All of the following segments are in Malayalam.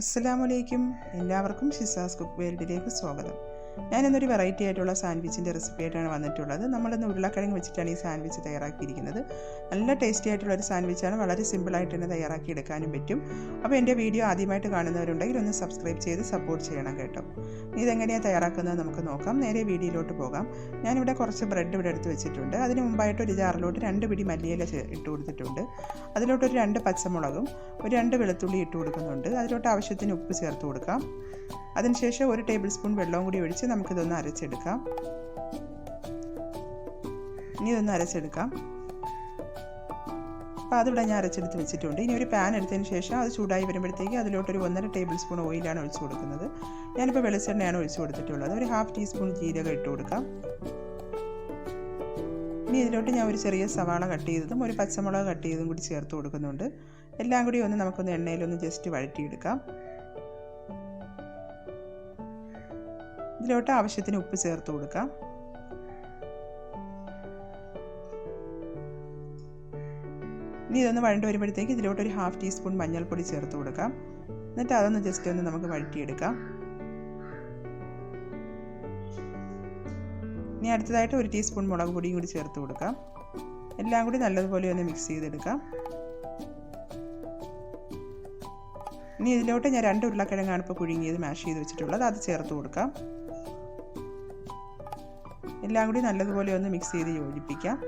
അസ്സലാമലൈക്കും എല്ലാവർക്കും ഷിസാസ് കുക്ക് വേൾഡിലേക്ക് സ്വാഗതം. ഞാനിന്നൊരു വെറൈറ്റി ആയിട്ടുള്ള സാൻഡ്വിച്ചിന്റെ റെസിപ്പി ആയിട്ടാണ് വന്നിട്ടുള്ളത്. നമ്മളിന്ന് ഉരുളക്കിഴങ്ങ് വെച്ചിട്ടാണ് ഈ സാൻഡ്വിച്ച് തയ്യാറാക്കിയിരിക്കുന്നത്. നല്ല ടേസ്റ്റി ആയിട്ടുള്ള ഒരു സാൻഡ്വിച്ചാണ് വളരെ സിമ്പിളായിട്ട് തന്നെ തയ്യാറാക്കി എടുക്കാനും പറ്റും. അപ്പോൾ എന്റെ വീഡിയോ ആദ്യമായിട്ട് കാണുന്നവരുണ്ടെങ്കിൽ ഒന്ന് സബ്സ്ക്രൈബ് ചെയ്ത് സപ്പോർട്ട് ചെയ്യണം കേട്ടോ. ഇതെങ്ങനെയാണ് തയ്യാറാക്കുന്നത് നമുക്ക് നോക്കാം. നേരെ വീഡിയോയിലോട്ട് പോകാം. ഞാനിവിടെ കുറച്ച് ബ്രെഡ് ഇവിടെ എടുത്ത് വെച്ചിട്ടുണ്ട്. അതിന് മുമ്പായിട്ട് ഒരു ജാറിലോട്ട് രണ്ട് പിടി മല്ലിയില ഇട്ട് കൊടുത്തിട്ടുണ്ട്. അതിലോട്ടൊരു രണ്ട് പച്ചമുളകും ഒരു രണ്ട് വെളുത്തുള്ളി ഇട്ട് കൊടുക്കുന്നുണ്ട്. അതിലോട്ട് ആവശ്യത്തിന് ഉപ്പ് ചേർത്ത് കൊടുക്കാം. അതിനുശേഷം ഒരു ടേബിൾ സ്പൂൺ വെള്ളവും കൂടി ഒഴിച്ച് നമുക്കിതൊന്ന് അരച്ചെടുക്കാം. ഇനി ഇതൊന്ന് അരച്ചെടുക്കാം. അപ്പോൾ അതിവിടെ ഞാൻ അരച്ചെടുത്ത് വെച്ചിട്ടുണ്ട്. ഇനി ഒരു പാൻ എടുത്തതിന് ശേഷം അത് ചൂടായി വരുമ്പോഴത്തേക്ക് അതിലോട്ടൊരു ഒന്നര ടേബിൾ സ്പൂൺ ഓയിലാണ് ഒഴിച്ചു കൊടുക്കുന്നത്. ഞാനിപ്പോൾ വെളിച്ചെണ്ണയാണ് ഒഴിച്ചു കൊടുത്തിട്ടുള്ളത്. ഒരു ഹാഫ് ടീസ്പൂൺ ജീരകം ഇട്ട് കൊടുക്കാം. ഇനി ഇതിലോട്ട് ഞാൻ ഒരു ചെറിയ സവാള കട്ട് ചെയ്തതും ഒരു പച്ചമുളക് കട്ട് ചെയ്തതും കൂടി ചേർത്ത് കൊടുക്കുന്നുണ്ട്. എല്ലാം കൂടി ഒന്ന് നമുക്കൊന്ന് എണ്ണയിലൊന്ന് ജസ്റ്റ് വഴറ്റിയെടുക്കാം. ഇതിലോട്ട് ആവശ്യത്തിന് ഉപ്പ് ചേർത്ത് കൊടുക്കാം. ഇനി ഇതൊന്ന് വഴണ്ട് വരുമ്പോഴത്തേക്ക് ഇതിലോട്ട് ഒരു ഹാഫ് ടീസ്പൂൺ മഞ്ഞൾപ്പൊടി ചേർത്ത് കൊടുക്കാം. എന്നിട്ട് അതൊന്ന് ജസ്റ്റ് ഒന്ന് നമുക്ക് വഴറ്റിയെടുക്കാം. ഇനി അടുത്തതായിട്ട് ഒരു ടീസ്പൂൺ മുളക് പൊടിയും കൂടി ചേർത്ത് കൊടുക്കാം. എല്ലാം കൂടി നല്ലതുപോലെ ഒന്ന് മിക്സ് ചെയ്തെടുക്കാം. ഇനി ഇതിലോട്ട് ഞാൻ രണ്ട് ഉരുളക്കിഴങ്ങാണ് ഇപ്പോൾ പുഴുങ്ങിയത് മാഷ് ചെയ്ത് വെച്ചിട്ടുള്ളത്. അത് ചേർത്ത് കൊടുക്കാം. എല്ലാം കൂടി നല്ലതുപോലെ ഒന്ന് മിക്സ് ചെയ്ത് യോജിപ്പിക്കാം.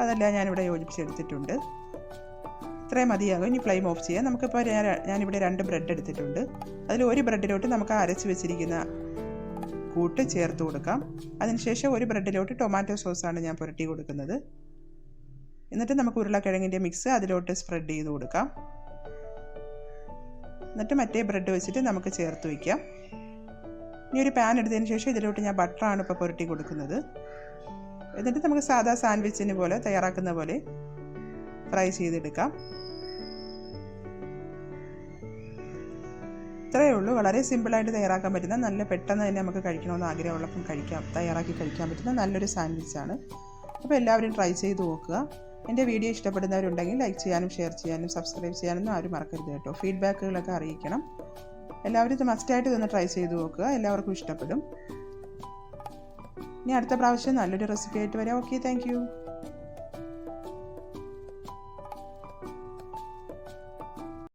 അതെല്ലാം ഞാനിവിടെ യോജിപ്പിച്ചെടുത്തിട്ടുണ്ട്. ഇത്രയും മതിയാകും. ഇനി ഫ്ലെയിം ഓഫ് ചെയ്യാം. നമുക്കിപ്പോൾ ഞാനിവിടെ രണ്ട് ബ്രെഡ് എടുത്തിട്ടുണ്ട്. അതിൽ ഒരു ബ്രെഡിലോട്ട് നമുക്ക് അരച്ച് വെച്ചിരിക്കുന്ന കൂട്ട് ചേർത്ത് കൊടുക്കാം. അതിനുശേഷം ഒരു ബ്രെഡിലോട്ട് ടൊമാറ്റോ സോസാണ് ഞാൻ പുരട്ടി കൊടുക്കുന്നത്. എന്നിട്ട് നമുക്ക് ഉരുളക്കിഴങ്ങിന്റെ മിക്സ് അതിലോട്ട് സ്പ്രെഡ് ചെയ്ത് കൊടുക്കാം. എന്നിട്ട് മറ്റേ ബ്രെഡ് വെച്ചിട്ട് നമുക്ക് ചേർത്ത് വയ്ക്കാം ഇനി ഒരു പാൻ എടുത്തതിന് ശേഷം ഇതിലോട്ട് ഞാൻ ബട്ടറാണ് ഇപ്പോൾ പുരട്ടി കൊടുക്കുന്നത്. എന്നിട്ട് നമുക്ക് സാധാ സാൻഡ്വിച്ചിന് പോലെ തയ്യാറാക്കുന്ന പോലെ ഫ്രൈ ചെയ്തെടുക്കാം. ഇത്രയേ ഉള്ളൂ. വളരെ സിമ്പിളായിട്ട് തയ്യാറാക്കാൻ പറ്റുന്ന നല്ല പെട്ടെന്ന് തന്നെ നമുക്ക് കഴിക്കണമെന്ന് ആഗ്രഹമുള്ളപ്പം കഴിക്കാം തയ്യാറാക്കി കഴിക്കാൻ പറ്റുന്ന നല്ലൊരു സാൻഡ്വിച്ചാണ് അപ്പോൾ എല്ലാവരും ട്രൈ ചെയ്ത് നോക്കുക. എന്റെ വീഡിയോ ഇഷ്ടപ്പെടുന്നവരുണ്ടെങ്കിൽ ലൈക്ക് ചെയ്യാനും ഷെയർ ചെയ്യാനും സബ്സ്ക്രൈബ് ചെയ്യാനൊന്നും ആരും മറക്കരുത് കേട്ടോ. ഫീഡ്ബാക്കുകളൊക്കെ അറിയിക്കണം. എല്ലാവരും ഇത് മസ്റ്റായിട്ട് ഇതൊന്ന് ട്രൈ ചെയ്ത് നോക്കുക. എല്ലാവർക്കും ഇഷ്ടപ്പെടും. ഇനി അടുത്ത പ്രാവശ്യം നല്ലൊരു റെസിപ്പി ആയിട്ട് വരാം. Okay thank